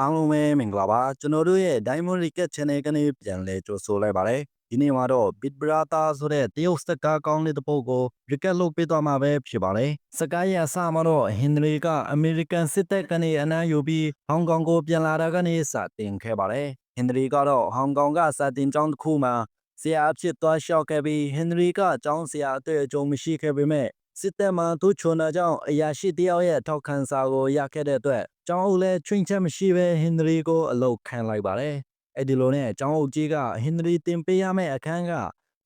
အားလုံးပဲမင်္ဂလာပါကျွန်တော်တို့ရဲ့ Diamond Recap Channel ကနေပြန်လည်ကြိုဆိုလိုက်ပါတယ်ဒီနေ့မှာတော့ Big Brother ဆိုတဲ့တရုတ်စကားကောင်းတဲ့တစ်ပုဒ်ကို recap လုပ်ပေးသွားမှာပဲဖြစ်ပါတယ်စကားရအစမှာတော့ဟင်နရီကအမေရိကန်စစ်တပ်ကနေအနားယူပြီးဟောင်ကောင်ကိုပြန်လာတာကနေစတင်ခဲ့ပါတယ်ဟင်နရီကတော့ဟောင်ကောင်ကစတင်ကျောင်းတစ်ခုမှာဆရာအဖြစ်သွားလျှောက်ခဲ့ပြီးဟင်နရီကကျောင်းဆရာအတွေ့အကြုံမရှိခဲ့ပေမဲ့ စစ်တပ်မှသူ့ချွန်တာကြောင့်အရာရှိတယောက်ရဲ့ထောက်ခံစာကိုရခဲ့တဲ့အတွက်ကျောင်းအုပ်လည်းချွင်းချက်မရှိဘဲဟင်နရီကိုအလုပ်ခံလိုက်ပါတယ်။အဲ့ဒီလိုနဲ့ကျောင်းအုပ်ကြီးကဟင်နရီတင်ပေးရမယ့်အခန်းက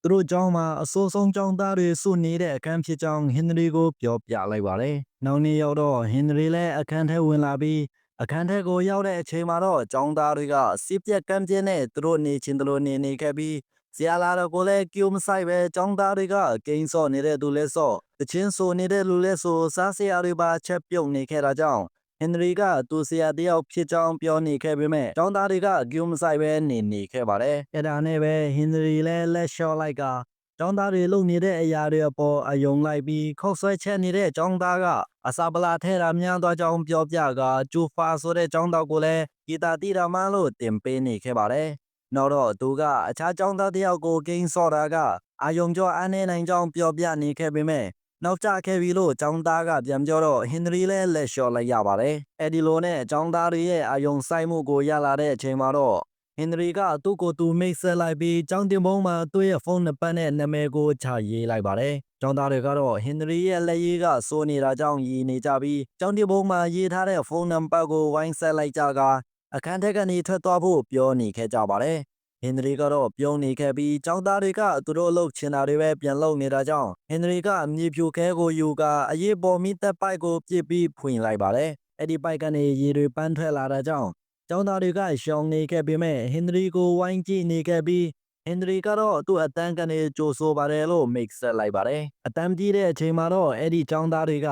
သူတို့ကျောင်းမှာအစိုးဆုံးကျောင်းသားတွေစုနေတဲ့အခန်းဖြစ်ကြောင်းဟင်နရီကိုပြောပြလိုက်ပါတယ်။နောက်နေ့ရောက်တော့ဟင်နရီလည်းအခန်းထဲဝင်လာပြီးအခန်းထဲကိုရောက်တဲ့အချိန်မှာတော့ကျောင်းသားတွေကစီးပြက်ကမ်းပြင်းနဲ့သူတို့နေချင်းတလို့နေနေခဲ့ပြီး ဆရာလာတော့ကိုလည်းကြိုးမဆိုင်ပဲចောင်းသားတွေကကိန်းစော့နေတဲ့သူလဲစော့တချင်းဆိုနေတဲ့လူလဲဆိုစားဆရာတွေပါချက်ပြုတ်နေခဲ့တာကြောင့်ဟင်နရီကသူဆရာတယောက်ဖြစ်ကြောင်းပြောနေခဲ့ပေမဲ့ចောင်းသားတွေကကြိုးမဆိုင်ပဲနေနေခဲ့ပါတယ်အဲ့ဒါနဲ့ပဲဟင်နရီလဲလက်လျှော့လိုက်ကចောင်းသားတွေလုံနေတဲ့အရာတွေအပေါ်အယုံလိုက်ပြီးခောက်ဆွဲချက်နေတဲ့ចောင်းသားကအစာပလာထဲတာများသွားကြောင်းပြောပြကဂျူဖာဆိုတဲ့ចောင်းသားကိုလည်းဂီတာတီတာမန်းလို့တင်ပေးနေခဲ့ပါတယ် နောက်တော့သူကအခြားចောင်းသားတယောက်ကိုဂိမ်းစော့တာကအာယုံကျော်အားနေနိုင်ကြောင်းပြောပြနေခဲ့ပေမဲ့နောက်ကျခဲ့ပြီလို့ចောင်းသားကပြန်ပြောတော့ဟင်နရီလည်းလက်လျှော့လိုက်ရပါတယ်။အဲဒီလိုနဲ့ចောင်းသားတွေရဲ့အာယုံဆိုင်မှုကိုရလာတဲ့အချိန်မှာတော့ဟင်နရီကသူ့ကိုယ်သူမိတ်ဆက်လိုက်ပြီးចောင်းတင်ပုံးမှာသူ့ရဲ့ဖုန်းနံပါတ်နဲ့နာမည်ကိုချရေးလိုက်ပါတယ်။ចောင်းသားတွေကတော့ဟင်နရီရဲ့လက်ရေးကစိုးနေတာကြောင့်ရည်နေကြပြီးចောင်းတင်ပုံးမှာရေးထားတဲ့ဖုန်းနံပါတ်ကိုဝိုင်းဆက်လိုက်ကြက အခန်းထက်ကနေထွက်သွားဖို့ပြောနေခဲ့ကြပါတယ်။ဟင်နရီကတော့ပြုံးနေခဲ့ပြီးចောင်းသားတွေကသူတို့အလုပ်ချင်တာတွေပဲပြန်လုပ်နေတာကြောင့်ဟင်နရီကအမြေဖြိုခဲကိုယူကအရေးပေါ်မိသက်ပိုက်ကိုပြစ်ပြီးဖွင့်လိုက်ပါတယ်။အဲ့ဒီပိုက်ကနေရေတွေပန်းထွက်လာတာကြောင့်ကျောင်းသားတွေကရှောင်နေခဲ့ပေမဲ့ဟင်နရီကိုဝိုင်းကြည့်နေခဲ့ပြီးဟင်နရီကတော့သူ့အတန်းကနေကြိုဆိုပါတယ်လို့မိတ်ဆက်လိုက်ပါတယ်။အတန်းကြီးတဲ့အချိန်မှာတော့အဲ့ဒီကျောင်းသားတွေက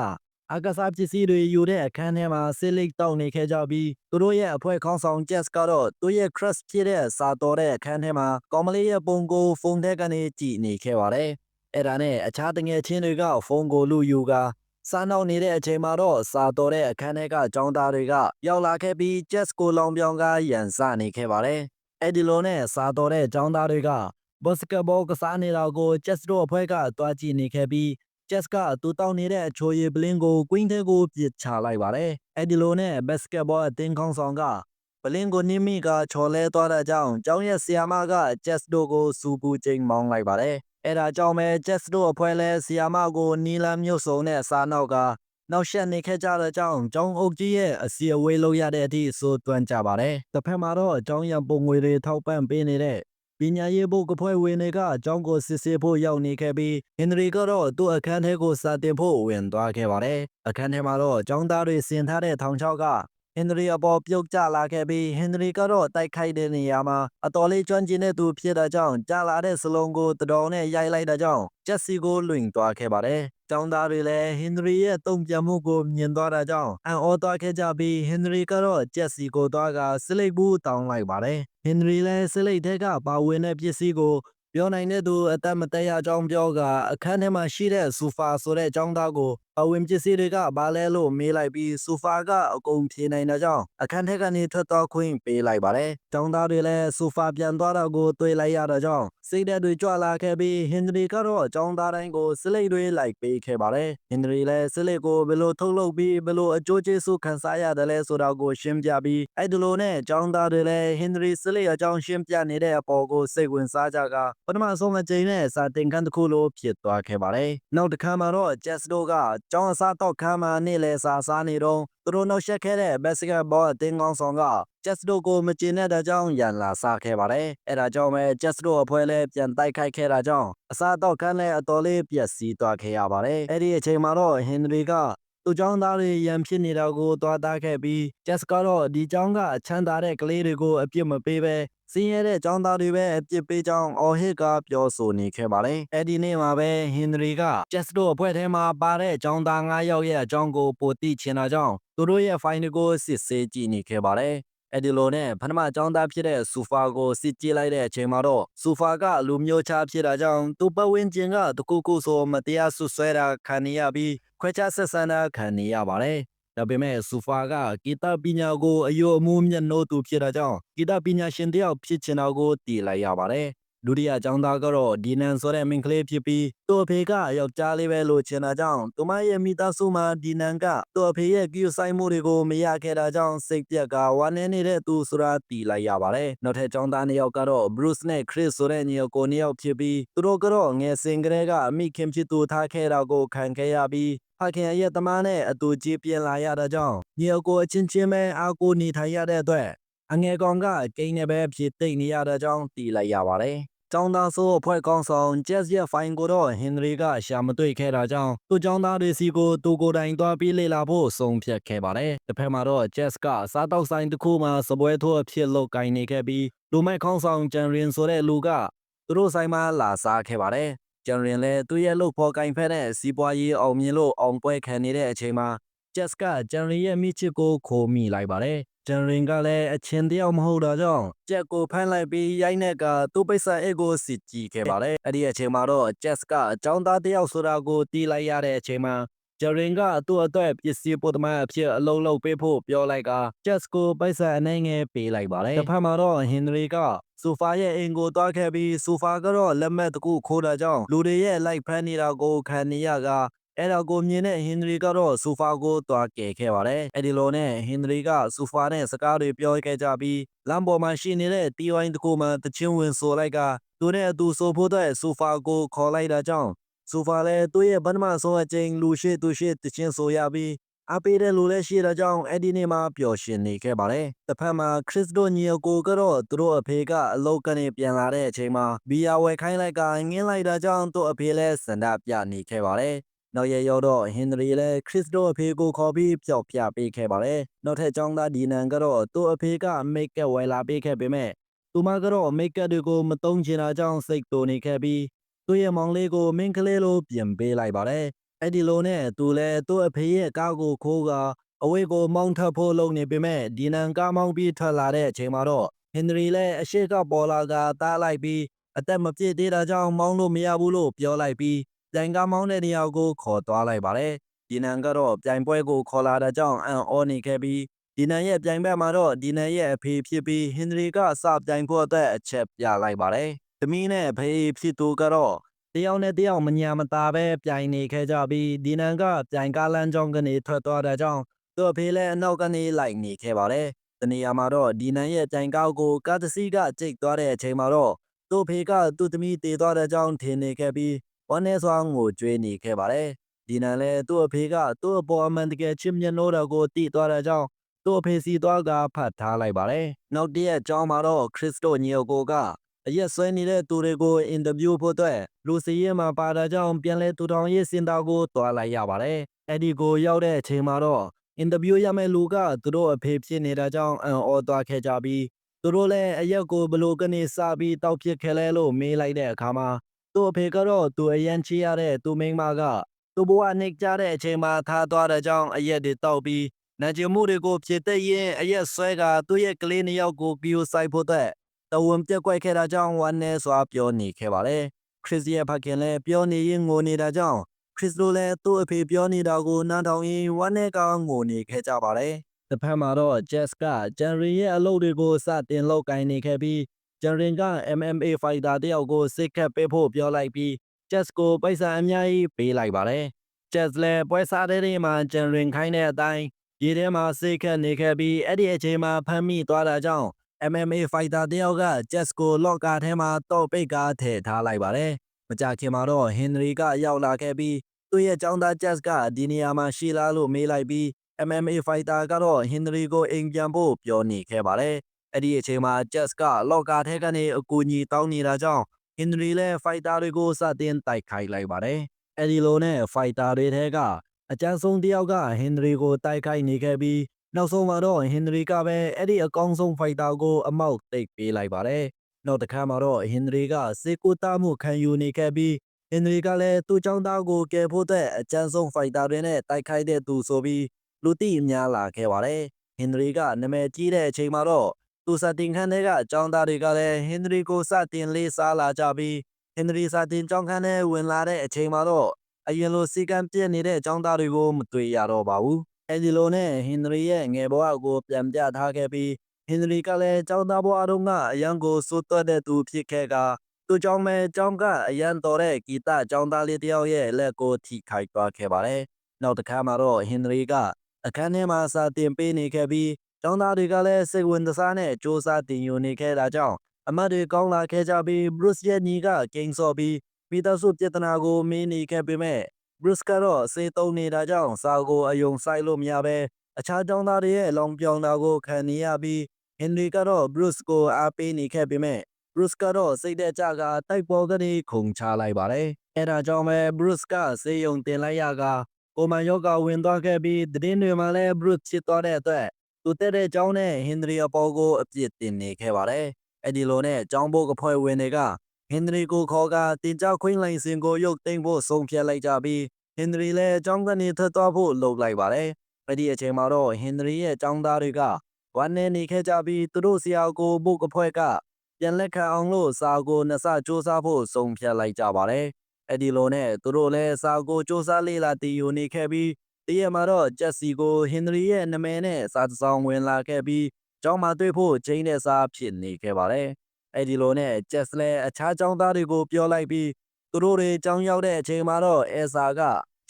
အကစားပစ္စည်းတွေယူတဲ့အခန်းထဲမှာဆစ်လိတ်တောက်နေခဲ့ကြပြီးသူတို့ရဲ့အဖွဲ့ခေါင်းဆောင် Jess ကတော့သူ့ရဲ့ crush ဖြစ်တဲ့စာတော်တဲ့အခန်းထဲမှာကောင်မလေးရဲ့ပုံကိုဖုန်းထဲကနေကြည့်နေခဲ့ပါတယ်။အဲ့ဒါနဲ့အခြားတငယ်ချင်းတွေကဖုန်းကိုလူယူကစားနောက်နေတဲ့အချိန်မှာတော့စာတော်တဲ့အခန်းထဲကចောင်းသားတွေကရောက်လာခဲ့ပြီး Jess ကိုလောင်ပြောင်ကရန်စနေခဲ့ပါတယ်။အဲ့ဒီလိုနဲ့စာတော်တဲ့ចောင်းသားတွေကဘတ်စကတ်ဘောကစားနေတာကို Jess တို့အဖွဲ့ကတွားကြည့်နေခဲ့ပြီး Jess ကသူတောင်းနေတဲ့အချိုရည်ပလင်းကိုကွင်းထဲကိုပစ်ချလိုက်ပါတယ်။အဲဒီလိုနဲ့ဘတ်စကတ်ဘောအသင်းခေါင်းဆောင်ကပလင်းကိုနင်းမိကချော်လဲသွားတဲ့ကြောင့်ကျောင်းရဲ့ဆီယာမက Jess တို့ကိုစူပူချိန်မောင်းလိုက်ပါတယ်။အဲဒါကြောင့်ပဲ Jess တို့အဖွဲ့လဲဆီယာမကိုနီလန်မြို့စုံနဲ့စားနောက်ကနောက်ဆက်နေခဲ့ကြတဲ့ကြောင့်ကျောင်းအုပ်ကြီးရဲ့အစီအဝေးလုပ်ရတဲ့အထိဆိုတွန်းကြပါတယ်။တစ်ဖက်မှာတော့အကြောင်းရံပုံငွေတွေထောက်ပံ့ပေးနေတဲ့ ပညာရေးဘုတ်ကဖွဲဝင်တွေကအကြောင်းကိုစစ်ဆေးဖို့ရောက်နေခဲ့ပြီးဟင်နရီကတော့သူ့အခန်းထဲကိုစာတင်ဖို့ဝင်သွားခဲ့ပါတယ်။အခန်းထဲမှာတော့အကြောင်းသားတွေဆင်ထားတဲ့ထောင်ချောက်ကဟင်နရီအပေါ်ပြုတ်ကျလာခဲ့ပြီးဟင်နရီကတော့တိုက်ခိုက်တဲ့နေရာမှာအတော်လေးကျွမ်းကျင်တဲ့သူဖြစ်တာကြောင့်ကျလာတဲ့စလုံးကိုတတော်နဲ့ရိုက်လိုက်တာကြောင့်ဂျက်စီကိုလွင်သွားခဲ့ပါတယ်။ ကျောင်းသားတွေလည်းဟင်နရီရဲ့တုံ့ပြန်မှုကိုမြင်သွားတာကြောင့်အံ့ဩသွားခဲ့ကြပြီးဟင်နရီကတော့ဂျက်စီကိုသွားကစလိတ်ဘူးတောင်းလိုက်ပါတယ်။ဟင်နရီလည်းစလိတ်ထဲကပါဝင်တဲ့ပစ္စည်းကိုပြောနိုင်တဲ့သူအသက်မသက်ရကြောင်းပြောကအခန်းထဲမှာရှိတဲ့ဆူဖာဆိုတဲ့ចောင်းသားကို အဝင်ပစ္စည်းတွေကဘာလဲလို့မေးလိုက်ပြီးဆိုဖာကအကုန်ဖြေနိုင်တဲ့ကြောင့်အခန်းထက်ကနေထွက်သွားခွင့်ပေးလိုက်ပါတယ်။တောင်သားတွေလည်းဆိုဖာပြန်သွားတော့ကိုတွေ့လိုက်ရတဲ့ကြောင့်စိတ်ဓာတ်တွေကြွလာခဲ့ပြီးဟင်နရီကတော့အကြောင်းသားတိုင်းကိုစလိတ်တွေလိုက်ပေးခဲ့ပါတယ်။ဟင်နရီလည်းစလိတ်ကိုဘယ်လိုထုတ်လုပ်ပြီးဘယ်လိုအကျိုးကျေးဇူးခံစားရတယ်လဲဆိုတာကိုရှင်းပြပြီးအဲ့ဒီလိုနဲ့အကြောင်းသားတွေလည်းဟင်နရီစလိတ်အကြောင်းရှင်းပြနေတဲ့အပေါ်ကိုစိတ်ဝင်စားကြကပထမဆုံးအကြိမ်နဲ့စာတင်ခန်းတစ်ခုလိုဖြစ်သွားခဲ့ပါတယ်။နောက်တစ်ခါမှာတော့ Jess တို့ကကျောင်းအစားတော့ခန်းမှာနေလေစာစားနေတော့သူတို့နှုတ်ဆက်ခဲ့တဲ့ basketball အသင်းကောင်းဆောင်က Jess တို့ကိုမကျင်တဲ့အကြောင်းရန်လာစားခဲ့ပါတယ်။အဲဒါကြောင့်ပဲ Jess တို့အဖွဲ့လည်းပြန်တိုက်ခိုက်ခဲ့တာကြောင့်အစားတော့ခန်းလည်းအတော်လေးပျက်စီးသွားခဲ့ရပါတယ်။အဲဒီအချိန်မှာတော့ Henry က သူเจ้าသားတွေရန်ဖြစ်နေတာကိုသွားသားခဲ့ပြီးဂျက်စကတော့ဒီเจ้าကချမ်းသာတဲ့ကလေးတွေကိုအပြစ်မပေးပဲစင်းရတဲ့ကျောင်းသားတွေပဲအပြစ်ပေးကြောင်းအော်ဟစ်ကပြောဆိုနေခဲ့ပါတယ်။အဲ့ဒီနေ့မှာပဲဟင်နရီကဂျက်စတိုအဖွဲ့ထဲမှာပါတဲ့ကျောင်းသား9ယောက်ရဲ့အကြောင်းကိုပိုသိချင်တာကြောင့်သူတို့ရဲ့ file ကိုစစ်ဆေးကြည့်နေခဲ့ပါတယ်။အဲ့ဒီလိုနဲ့ပထမကျောင်းသားဖြစ်တဲ့ဆူဖာကိုစစ်ကြည့်လိုက်တဲ့အချိန်မှာတော့ဆူဖာကလူမျိုးခြားဖြစ်တာကြောင့်သူပတ်ဝန်းကျင်ကတကူကူဆိုမတရားဆွဆွဲတာခံရပြီး ခွဲခြားဆက်ဆံတာခံနေရပါတယ်။ဒါပေမဲ့ဆူဖာကဂီတပညာကိုအယိုအမူးမျက်နှိုးသူဖြစ်တာကြောင့်ဂီတပညာရှင်တယောက်ဖြစ်ချင်တာကိုတည်လိုက်ရပါတယ် ဒုတိယကျောင်းသားကတော့ဒီနန်ဆိုတဲ့မင်္ဂလေးဖြစ်ပြီးသူ့အဖေကယောက်ျားလေးပဲလို့ချင်တာကြောင့်သူမရဲ့မိသားစုမှာဒီနန်ကသူ့အဖေရဲ့ကြည့်ဆိုင်မှုတွေကိုမရခဲ့တာကြောင့်စိတ်ပြက်ကဝမ်းနည်းနေတဲ့သူဆိုတာတည်လိုက်ရပါတယ်နောက်ထပ်ကျောင်းသားနှစ်ယောက်ကတော့ Bruce နဲ့ Chris ဆိုတဲ့ညီအကိုနှစ်ယောက်ဖြစ်ပြီးသူတို့ကတော့ငယ်စဉ်ကတည်းကအမိခင်ဖြစ်သူထားခဲ့တာကိုခံခဲ့ရပြီးဖခင်ရဲ့တမန်နဲ့အတူကြီးပြင်းလာရတာကြောင့်ညီအကိုအချင်းချင်းပဲအားကိုးနေထိုင်ရတဲ့အတွက် အငယ်ကောင်ကကိန်းနဲ့ပဲဖြစ်သိမ့်နေရတဲ့ကြောင့်တည်လိုက်ရပါတယ်။ကျောင်းသားဆိုအဖွဲ့ကောင်းဆောင် Jazz ရဲ့ fine ကိုတော့ဟင်နရီကရှာမတွေ့ခဲ့တာကြောင့်သူ့ကျောင်းသားတွေစီကိုသူကိုယ်တိုင်သွားပြီးလေ့လာဖို့ဆုံးဖြတ်ခဲ့ပါတယ်။တစ်ဖက်မှာတော့ Jazz ကစားတောက်ဆိုင်တစ်ခုမှာစပွဲထိုးအဖြစ်လုပ်ကိုင်နေခဲ့ပြီးလူမိုက်ခေါင်းဆောင်ဂျန်ရင်ဆိုတဲ့လူကသူတို့ဆိုင်မှာလာစားခဲ့ပါတယ်။ကျန်ရင်လည်းသူ့ရဲ့လုပ်ဖော်ကင်ဖက်တဲ့စီးပွားရေးအောင်မြင်လို့အောင်ပွဲခံနေတဲ့အချိန်မှာဂျက်ကကျန်ရင်ရဲ့မိချစ်ကိုခိုးမိလိုက်ပါတယ်။ ကျန်ရင်ကလည်းအချင်းတယောက်မဟုတ်တာကြောင့်ဂျက်ကိုဖမ်းလိုက်ပြီးရိုက်နှက်ကသူ့ပိတ်ဆက်အိတ်ကိုစစ်ကြည့်ခဲ့ပါတယ်။အဲ့ဒီအချိန်မှာတော့ဂျက်ကအကြောင်းသားတယောက်ဆိုတာကိုတီးလိုက်ရတဲ့အချိန်မှာဂျယ်ရင်ကသူ့အတွက်ပစ္စည်းပို့သမားအဖြစ်အလုံးလုံးပေးဖို့ပြောလိုက်ကဂျက်ကိုပိုက်ဆံအနေငယ်ပေးလိုက်ပါတယ်။တစ်ဖက်မှာတော့ဟင်နရီကဆိုဖာရဲ့အိမ်ကိုတွားခဲ့ပြီးဆိုဖာကတော့လက်မှတ်တစ်ခုခိုးတာကြောင့်လူတွေရဲ့လိုက်ဖမ်းနေတာကိုခံနေရက အဲ့ဒါကိုမြင်တဲ့ဟင်နရီကတော့ဆိုဖာကိုတွားကယ်ခဲ့ပါတယ်။အဲ့ဒီလိုနဲ့ဟင်နရီကဆိုဖာနဲ့စကားတွေပြောခဲ့ကြပြီးလမ်းပေါ်မှာရှိနေတဲ့တီဝိုင်းတစ်ခုမှတချင်းဝင်ဆိုလိုက်ကသူနဲ့အတူဆိုဖို့တဲ့ဆိုဖာကိုခေါ်လိုက်တာကြောင့်ဆိုဖာလည်းသူ့ရဲ့ဗန္ဒမဆုံးအချိန်လူရှိသူရှိတချင်းဆိုရပြီးအပေးတဲ့လူလည်းရှိတဲ့ကြောင့်အဲ့ဒီနေ့မှာပျော်ရွှင်နေခဲ့ပါတယ်။တစ်ဖက်မှာခရစ်တို့ညီအကိုကတော့သူတို့အဖေကအလောက်ကနေပြန်လာတဲ့အချိန်မှာဘီယာဝယ်ခိုင်းလိုက်ကငင်းလိုက်တာကြောင့်သူ့အဖေလည်းစန္ဒပြနေခဲ့ပါတယ်။ နောက်ရရောက်တော့ဟင်နရီလည်းခရစ်တို့အဖေကိုခေါ်ပြီးပျောက်ပြပေးခဲ့ပါတယ်။နောက်ထပ်ကျောင်းသားဒီနန်ကတော့သူ့အဖေကမိတ်ကပ်ဝယ်လာပေးခဲ့ပေမဲ့သူမကတော့မိတ်ကပ်တွေကိုမတုံးချင်တာကြောင့်စိတ်တူနေခဲ့ပြီးသူ့ရဲ့မောင်လေးကိုမင်းကလေးလိုပြင်ပေးလိုက်ပါတယ်။အဲ့ဒီလိုနဲ့သူလည်းသူ့အဖေရဲ့ကားကိုခိုးကအဝေးကိုမောင်းထပ်ဖို့လုပ်နေပေမဲ့ဒီနန်ကားမောင်းပြီးထွက်လာတဲ့အချိန်မှာတော့ဟင်နရီလည်းအရှိကပေါ်လာကတားလိုက်ပြီးအသက်မပြည့်သေးတာကြောင့်မောင်းလို့မရဘူးလို့ပြောလိုက်ပြီး ပြိုင်ကားမောင်းတဲ့နေရာကိုခေါ်သွားလိုက်ပါတယ်။ဒီနန်ကတော့ပြိုင်ပွဲကိုခေါ်လာတဲ့ကြောင့်အံ့ဩနေခဲ့ပြီးဒီနန်ရဲ့ပြိုင်ဘက်မှာတော့ဒီနန်ရဲ့အဖေဖြစ်ပြီးဟင်နရီကစပြိုင်ဖို့အတွက်အချက်ပြလိုက်ပါတယ်။သမီးနဲ့အဖေဖြစ်သူကတော့တယောက်နဲ့တယောက်မညာမသာပဲပြိုင်နေခဲ့ကြပြီးဒီနန်ကပြိုင်ကားလမ်းကြောင်းကနေထွက်သွားတဲ့ကြောင့်သူ့အဖေလည်းအနောက်ကနေလိုက်နေခဲ့ပါတယ်။တနေရာမှာတော့ဒီနန်ရဲ့ပြိုင်ကားကိုကားတစ်စီးကကြိတ်သွားတဲ့အချိန်မှာတော့သူ့အဖေကသူ့သမီးတည်သွားတဲ့ကြောင့်ထင်နေခဲ့ပြီး ဝမ်းနေစွာငိုကြွေးနေခဲ့ပါတယ်။ဒီနန်လည်းသူ့အဖေကသူ့အပေါ်အမှန်တကယ်ချစ်မြတ်လို့တော့ကိုတည်သွားတဲ့ကြောင့်သူ့အဖေစီသွားကဖတ်ထားလိုက်ပါတယ်။နောက်တည့်ရက်ကျောင်းမှာတော့ခရစ်စတိုညီယိုကိုကအရက်ဆွဲနေတဲ့သူတွေကိုအင်တာဗျူးဖို့အတွက်လူစီရဲမှာပါတာကြောင့်ပြန်လဲတူတောင်ရေးစင်တာကိုတွားလိုက်ရပါတယ်။အဲ့ဒီကိုရောက်တဲ့အချိန်မှာတော့အင်တာဗျူးရမယ့်လူကသူတို့အဖေဖြစ်နေတာကြောင့်အံ့ဩသွားခဲ့ကြပြီးသူတို့လည်းအရက်ကိုဘလို့ကနေစပြီးတောက်ဖြစ်ခဲ့လဲလို့မေးလိုက်တဲ့အခါမှာ သူ့အဖေကတော့သူအရန်ချီရတဲ့သူမိန်းမကသူ့ဘဝနှိပ်ကြတဲ့အချိန်မှာထားသွားတဲ့ကြောင့်အရက်တွေတောက်ပြီးနာကျင်မှုတွေကိုဖြစ်တဲ့ရင်အရက်ဆွဲကသူ့ရဲ့ကလေးနှစ်ယောက်ကိုပြူဆိုင်ဖို့တဲ့တဝန်ပြက်ကွက်ခဲ့တာကြောင့်ဝမ်းနဲ့စွာပြောနေခဲ့ပါတယ်။ခရစ်ရဲ့ဖခင်လည်းပြောနေရင်ငိုနေတာကြောင့်ခရစ်လိုလည်းသူ့အဖေပြောနေတာကိုနားထောင်ရင်းဝမ်းနဲ့ကငိုနေခဲ့ကြပါတယ်။တစ်ဖက်မှာတော့ Jess ကဂျန်ရီရဲ့အလုပ်တွေကိုစတင်လုပ်ကိုင်နေခဲ့ပြီး ဂျန်ရင်က MMA fighter တယောက်ကိုစစ်ခတ်ပေးဖို့ပြောလိုက်ပြီး Jess ကိုပိုက်ဆံအများကြီးပေးလိုက်ပါတယ်။ Jess လည်းပွဲစားတဲ့နေ့မှာဂျန်ရင်ခိုင်းတဲ့အတိုင်းရေထဲမှာစိတ်ခတ်နေခဲ့ပြီးအဲ့ဒီအချိန်မှာဖမ်းမိသွားတာကြောင့် MMA fighter တယောက်က Jess ကို locker ထဲမှာတော့ပိတ်ကားထည့်ထားလိုက်ပါတယ်။မကြခင်မှာတော့ Henry ကရောက်လာခဲ့ပြီးသူ့ရဲ့ចောင်းသား Jess ကဒီနေရာမှာရှိလားလို့မေးလိုက်ပြီး MMA fighter ကတော့ Henry ကိုအိမ်ပြန်ဖို့ပြောနေခဲ့ပါတယ်။ အဲ့ဒီအချိန်မှာ Jess က locker ထဲကနေအကူအညီတောင်းနေတာကြောင့် Henry လည်း fighter တွေကိုစတင်တိုက်ခိုက်လိုက်ပါတယ်။အဲ့ဒီလိုနဲ့ fighter တွေထဲကအကြမ်းဆုံးတယောက်က Henry ကိုတိုက်ခိုက်နေခဲ့ပြီးနောက်ဆုံးမှာတော့ဟင်နရီကပဲအဲ့ဒီအကောင်းဆုံးဖိုက်တာကိုအမောက်တိတ်ပေးလိုက်ပါတယ်။နောက်တစ်ခါမှာတော့ဟင်နရီကစေကူတာမှုခံယူနေခဲ့ပြီးဟင်နရီကလည်းသူ့ចောင်းသားကိုကယ်ဖို့တဲ့အကြမ်းဆုံးဖိုက်တာတွေနဲ့တိုက်ခိုက်တဲ့သူဆိုပြီးလူသိအများလာခဲ့ပါတယ်။ဟင်နရီကနာမည်ကြီးတဲ့အချိန်မှာတော့ သူစာတင်ခန်းထဲကအကြောင်းသားတွေကလည်းဟင်နရီကိုစတင်လေးစားလာကြပြီးဟင်နရီစာတင်ကြောင်းခန်းထဲဝင်လာတဲ့အချိန်မှာတော့အရင်လိုစီကံပြည့်နေတဲ့အကြောင်းသားတွေကိုမတွေ့ရတော့ပါဘူး။အဲဒီလိုနဲ့ဟင်နရီရဲ့ငယ်ဘဝကိုပြန်ပြထားခဲ့ပြီးဟင်နရီကလည်းကျောင်းသားဘဝတုန်းကအရန်ကိုစိုးသွက်တဲ့သူဖြစ်ခဲ့ကသူကြောင့်ပဲကျောင်းကအရန်တော်တဲ့ဂီတကျောင်းသားလေးတယောက်ရဲ့လက်ကိုထိခိုက်သွားခဲ့ပါတယ်။နောက်တစ်ခါမှာတော့ဟင်နရီကအခန်းထဲမှာစာတင်ပေးနေခဲ့ပြီး ចောင်းသားတွေကလည်းစိတ်ဝင်စားနဲ့စ조사တင်ယူနေခဲ့တာကြောင့်အမတ်တွေကောင်းလာခဲ့ကြပြီးဘရုစ်ရဲ့ညီကကိန်းစော်ပြီးပီတာဆုပြဿနာကိုမင်းနေခဲ့ပေမဲ့ Bruce ကတော့စေတုံးနေတာကြောင့်စာကိုအယုံဆိုင်လို့မရပဲအခြားကျောင်းသားတွေရဲ့လောင်ပြောင်တာကိုခံနေရပြီး Henry ကတော့ Bruce ကိုအားပေးနေခဲ့ပေမဲ့ Bruce ကတော့စိတ်သက်ကြကတိုက်ပေါ်ကနေခုန်ချလိုက်ပါတယ်။အဲဒါကြောင့်ပဲ Bruce ကစေယုံတင်လိုက်ရကကိုမန်ယောဂဝင်သွားခဲ့ပြီးသတင်းတွေမှာလည်း Bruce ချစ်သွားတဲ့အတွက် သူတက်တဲ့ကျောင်းနဲ့ Henry အပေါ်ကိုအပြစ်တင်နေခဲ့ပါတယ်။အဲဒီလိုနဲ့ကျောင်းဘုတ်အဖွဲ့ဝင်တွေက ဟင်နရီကိုခေါ်ကတင်ကြခွင်းလိုင်စင်ကိုရုပ်သိမ်းဖို့ဆုံးဖြတ်လိုက်ကြပြီးဟင်နရီလည်းအကြောင်းကနေထွက်သွားဖို့လုပ်လိုက်ပါတယ်။အဲ့ဒီအချိန်မှာတော့ဟင်နရီရဲ့အကြောင်းသားတွေကဝမ်းနေနေခဲ့ကြပြီးသူတို့ဆရာကိုဘုတ်ကဖွဲကပြန်လက်ခံအောင်လို့စာကိုနှစ်ဆစ조사ဖို့ဆုံးဖြတ်လိုက်ကြပါတယ်။အဲ့ဒီလိုနဲ့သူတို့လည်းစာကိုစ조사လေးလာတည်ယူနေခဲ့ပြီး တရက်မှာတော့ဂျက်စီကိုဟင်နရီရဲ့နာမည်နဲ့စာတစ်စောင်ဝင်လာခဲ့ပြီးကျောင်းမှာတွေ့ဖို့ချိန်တဲ့စာဖြစ်နေခဲ့ပါတယ်။အဲဒီလိုနဲ့ဂျက်စလဲအခြားကျောင်းသားတွေကိုပြောလိုက်ပြီးသူတို့တွေကျောင်းရောက်တဲ့အချိန်မှာတော့အဲစာက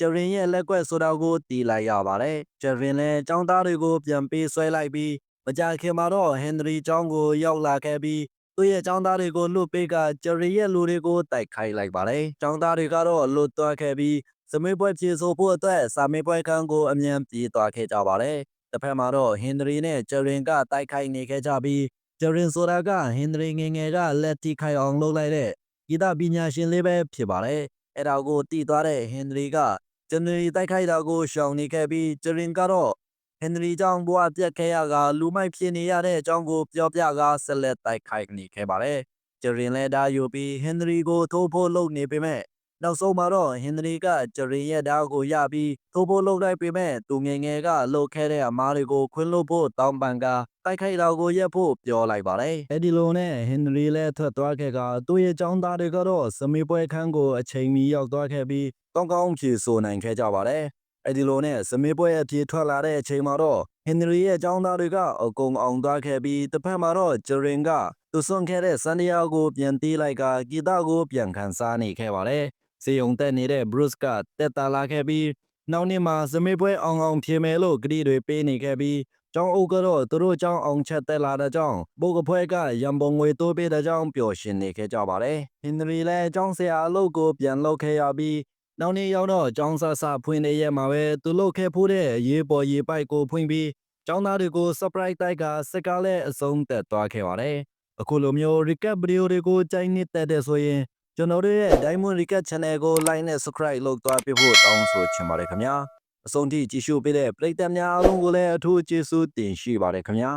ဂျရင်ရဲ့လက်ကွက်ဆိုတာကိုတီးလိုက်ရပါတယ်။ဂျရင်လည်းကျောင်းသားတွေကိုပြန်ပေးဆွဲလိုက်ပြီးမကြာခင်မှာတော့ဟင်နရီကျောင်းကိုရောက်လာခဲ့ပြီး သူ့ရဲ့ចောင်းသားတွေကိုလွတ်ပေးကဂျယ်ရီရဲ့လူတွေကိုတိုက်ခိုက်လိုက်ပါတယ်ចောင်းသားတွေကတော့လွတ်သွားခဲ့ပြီးစမေးပွဲပြေဆိုဖို့အတွက်စာမေးပွဲခန်းကိုအမြန်ပြေးသွားခဲ့ကြပါတယ်တစ်ဖက်မှာတော့ဟင်နရီနဲ့ဂျယ်ရင်ကတိုက်ခိုက်နေခဲ့ကြပြီးဂျယ်ရင်ဆိုတာကဟင်ဒရီငယ်ငယ်ကလက်ထိခိုင်အောင်လုပ်လိုက်တဲ့ဂီတပညာရှင်လေးပဲဖြစ်ပါတယ်။အဲဒါကိုတည်သွားတဲ့ဟင်ဒရီကဂျန်နရီတိုက်ခိုက်တာကိုရှောင်နေခဲ့ပြီးဂျယ်ရင်ကတော့ ဟင်ဒရီကြောင့်ဘဝပြတ်ခဲ့ရကလူမိုက်ဖြစ်နေရတဲ့အကြောင်းကိုပြောပြကားဆက်လက်တိုက်ခိုက်နေခဲ့ပါတယ်။ဂျယ်ရင်လည်းဒါယူပြီးဟင်ဒရီကိုထိုးဖို့လုပ်နေပေမဲ့နောက်ဆုံးမှာတော့ဟင်နရီကဂျရင်ရဲ့ဓာတ်ကိုရပြီးထိုးဖို့လုပ်လိုက်ပေမဲ့သူငယ်ငယ်ကလှုပ်ခဲတဲ့အမားတွေကိုခွင်းလို့ဖို့တောင်းပန်ကတိုက်ခိုက်တာကိုရက်ဖို့ပြောလိုက်ပါတယ်။အဲဒီလိုနဲ့ဟင်နရီလည်းထွက်သွားခဲ့ကသူ့ရဲ့ចောင်းသားတွေကတော့စမေးပွဲခန်းကိုအချိန်မီရောက်သွားခဲ့ပြီးကောင်းကောင်းဖြေဆိုနိုင်ခဲ့ကြပါတယ်။ အဲဒီလိုနဲ့စမေးပွဲအပြေထွက်လာတဲ့အချိန်မှာတော့ဟင်နရီရဲ့ចောင်းသားတွေကအကုန်အောင်သွားခဲ့ပြီးတစ်ဖက်မှာတော့ဂျရင်ကသူစွန့်ခဲ့တဲ့စန်ဒီယာကိုပြန်တီးလိုက်ကဂီတကိုပြန်ခန်းစားနေခဲ့ပါတယ်။စေယုံတက်နေတဲ့ Bruce ကတက်တာလာခဲ့ပြီးနောက်နေ့မှာစမေးပွဲအောင်အောင်ဖြေမယ်လို့ကြည်တွေပေးနေခဲ့ပြီးကျောင်းအုပ်ကတော့သူတို့ကျောင်းအောင်ချက်တက်လာတဲ့ကြောင့်ဘုတ်ကဖွဲကရံပုံငွေတိုးပေးတဲ့ကြောင့်ပျော်ရွှင်နေခဲ့ကြပါတယ်။ဟင်နရီလည်းကျောင်းဆရာအလုပ်ကိုပြန်လုပ်ခဲ့ရပြီး နောက်နေ့ရောက်တော့ကျောင်းဆဆဖွင့်နေရမှာပဲသူလုပ်ခဲ့ဖို့တဲ့ရေးပေါ်ရေးပိုက်ကိုဖွင့်ပြီးကျောင်းသားတွေကို surprise တိုက်ကစကားလည်းအဆုံးသက်သွားခဲ့ပါတယ်။အခုလိုမျိုး recap video တွေကိုကြိုက်နှစ်သက်တဲ့ဆိုရင်ကျွန်တော်တို့ရဲ့ Diamond Recap Channel ကို like နဲ့ subscribe လုပ်သွားပြဖို့တောင်းဆိုချင်ပါတယ်ခင်ဗျာအဆုံးထိကြည့်ရှုပေးတဲ့ပရိသတ်များအားလုံးကိုလည်းအထူးကျေးဇူးတင်ရှိပါတယ်ခင်ဗျာ